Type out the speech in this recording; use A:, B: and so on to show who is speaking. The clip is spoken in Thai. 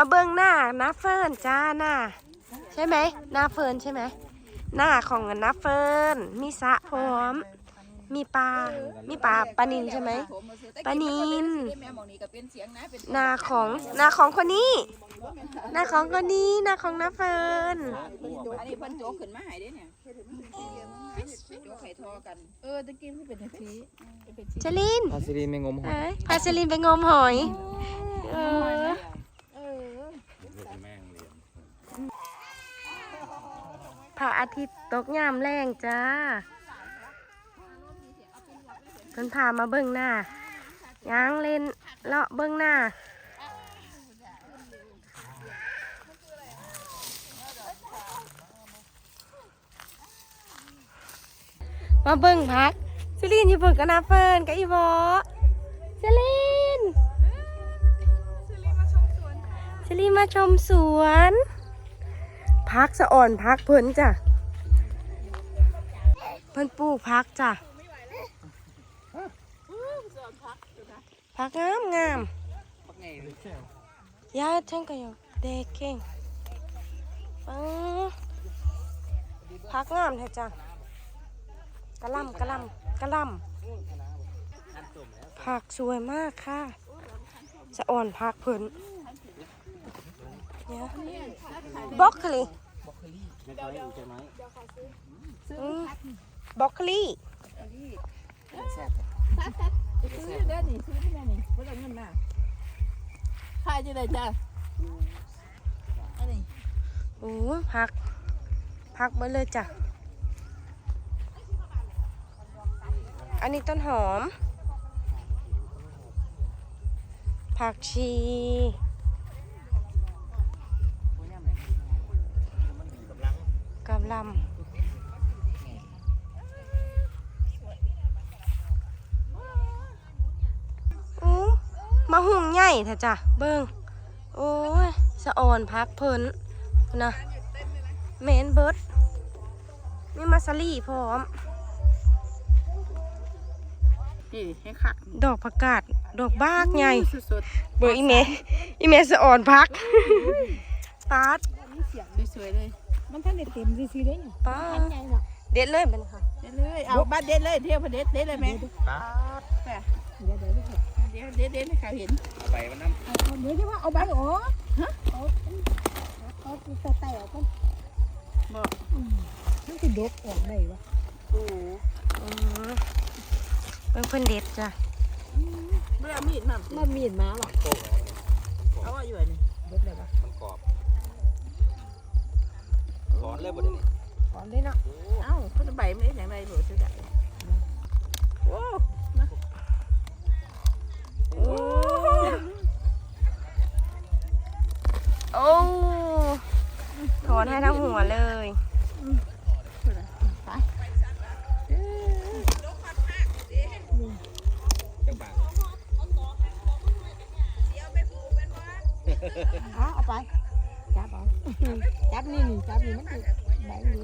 A: มาเบิ้งหน้าน้าเฟิร์นจ้าหน้าใช่ไหมหน้าเฟิร์นใช่ไหมหน้าของน้าเฟิร์นมีสระพร้อม มีปลา มีปลาปลานินใช่ไหม ปลานิล
B: แม่หมองนี้ก็เป็นเสียงนะเป็น
A: หน้าของหน้าของคนนี้หน้าของคนนี้หน้าของน้าเฟิร์น
B: อันนี้เพิ่นโจกขึ้นมาให้เด้เนี่ยโจกไข่ทอกัน
C: เออตะกี้มันเป็นนาที
A: เจลิน
D: พาซิลีไม่งมหอย
A: เอ้ยพาเจลินไปงมหอย เออ
C: เออ
A: พระอาทิตย์ตกยามแรงจ้าเพิ่นพามาเบิ่งหน้าย่างเล่นเลาะเบิ่งหน้ามาเบิ่งพักซิลินอยู่เบิ่งกันนะเฟิร์นกับอีบอซิลิ ซิลินมาชมสวน พักสะอ่อนพักเพิ่นจ้ะ เพิ่นปลูกพักจ้ะ พักงามงามยาเช่นกันอยู่เด็กเก่งพักงามแท้จ้ะกระลำกระลำกระลำผักสวยมากค่ะสะอ่อนพักเพิ่น เนี่ยบล็อกโคลีบล็อกโคลี
C: ซื้อเด้อนี่ซื้อที่ไหนนี่บ่ได้เงินมาขายจะได้จ้ะอันนี้
A: โอ้พัก พักเบิดเลยจ้ะ อันนี้ต้นหอม ผักชี มาหุงใหญ่เถอะจ้ะเบิ้งโอ้ยสะอ่อนพักเพิ่นนะเมนเบิร์ดมีมาซาลี่พร้อม
B: นี่ให้คัก
A: ดอกผักกาดดอกบากใหญ่
B: สุด
A: เบอร์อีเมอีเมสะอ่อนพักปาด
B: ๆ สวยๆเลย
C: มันท่านได้เต็มซื่อๆเด้นี่
A: ปา
C: อั
A: ด
C: นใหญ่เนาะ
A: เด็ดเลยเป็นค่ะ
B: เด็ดเลยเอาบ้านเด็ดเลยเที่ยวเด็ดเด็ดเลยแม่
C: เดี๋ยวเดี๋ยวเดี๋ยว
B: เดี๋ยวเด็ดเด็ดให้เขาเห็น
D: ไปวันนั้น
C: เอาเดี๋ยวจะว่าเอาใบออกฮะเอาเอาแต่แต่ออกกัน
B: บอก
C: มันสิดกออกได้วะ
B: โอ้
A: อืมเป็นเพิ่นเด็ดจ้ะ
B: เบื่อมีดมา
C: มามีดมาหรอ
B: เอาไว้อยู่อันนี้
C: ดกเลยวะ
D: มันกรอบร้อนเลยบ่เดี๋ยวนี้
C: ถอนได้เนาะ
B: หนูจะได้โอ้
A: โอ้โอ้ถอนให้ทั้งหัวเลย
C: เอาไป จับเอาจับนี่นี่จับนี่มันสิใบมัน